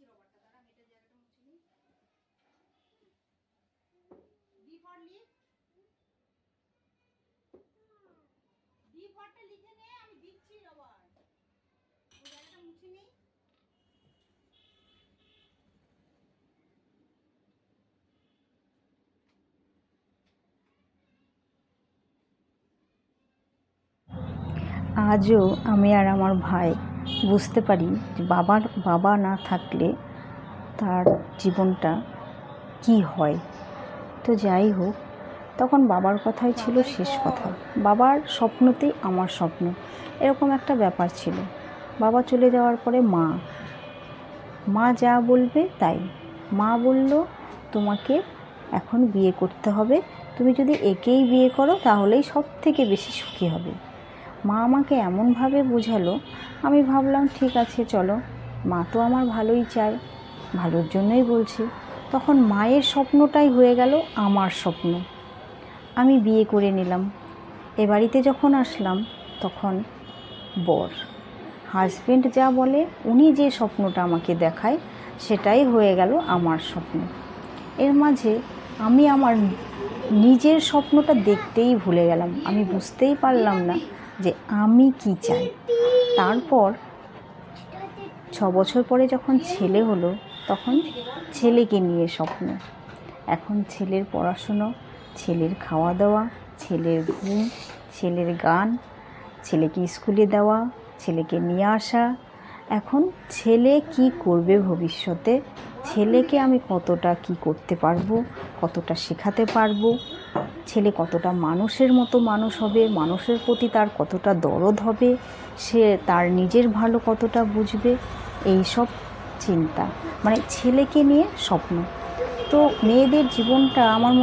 দিচ্ছি রবারটা জায়গাটা মুছে নিই। ফর লিখ নে আমি দিচ্ছি রবার জায়গাটা মুছে নিই। আজও আমি আর আমার ভাই বুঝতে পারি যে বাবার, বাবা না থাকলে তার জীবনটা কি হয়। তো যাই হোক, তখন বাবার কথাই ছিল শেষ কথা। বাবার স্বপ্নতেই আমার স্বপ্ন। এরকম একটা ব্যাপার ছিল। বাবা চলে যাওয়ার পরে মা। মা যা বলবে তাই। মা বলল, তোমাকে এখন বিয়ে করতে হবে। তুমি যদি একেই বিয়ে করো তাহলেই সব থেকে বেশি সুখী হবে। মা আমাকে এমনভাবে বোঝালো, আমি ভাবলাম, ঠিক আছে, চলো। মা তো আমার ভালোই চায়। ভালোর জন্যই বলছে। তখন মায়ের স্বপ্নটাই হয়ে গেল আমার স্বপ্ন। আমি বিয়ে করে নিলাম। এ বাড়িতে যখন আসলাম, তখন বর, হাজবেন্ড যা বলে, উনি যে স্বপ্নটা আমাকে দেখায়, সেটাই হয়ে গেল আমার স্বপ্ন। এর মাঝে আমি আমার নিজের স্বপ্নটা দেখতেই ভুলে গেলাম। আমি বুঝতেই পারলাম না যে আমি কি চাই? তারপর ছ বছর পরে যখন ছেলে হলো, তখন ছেলেকে নিয়ে স্বপ্ন। এখন ছেলের পড়াশুনো, ছেলের খাওয়া দাওয়া ছেলের ঘুম, ছেলের গান, ছেলেকে স্কুলে দেওয়া, ছেলেকে নিয়ে আসা। এখন ছেলে কি করবে ভবিষ্যতে? ছেলেকে আমি কতটা কি করতে পারব? কতটা শেখাতে পারব? ছেলে কতটা মানুষের মতো মানুষ হবে, মানুষের প্রতি তার কতটা দরদ হবে, সে তার নিজের ভালো কতটা বুঝবে এই সব চিন্তা। মানে ছেলেকে নিয়ে স্বপ্ন। তো মেয়েদের জীবনটা আমার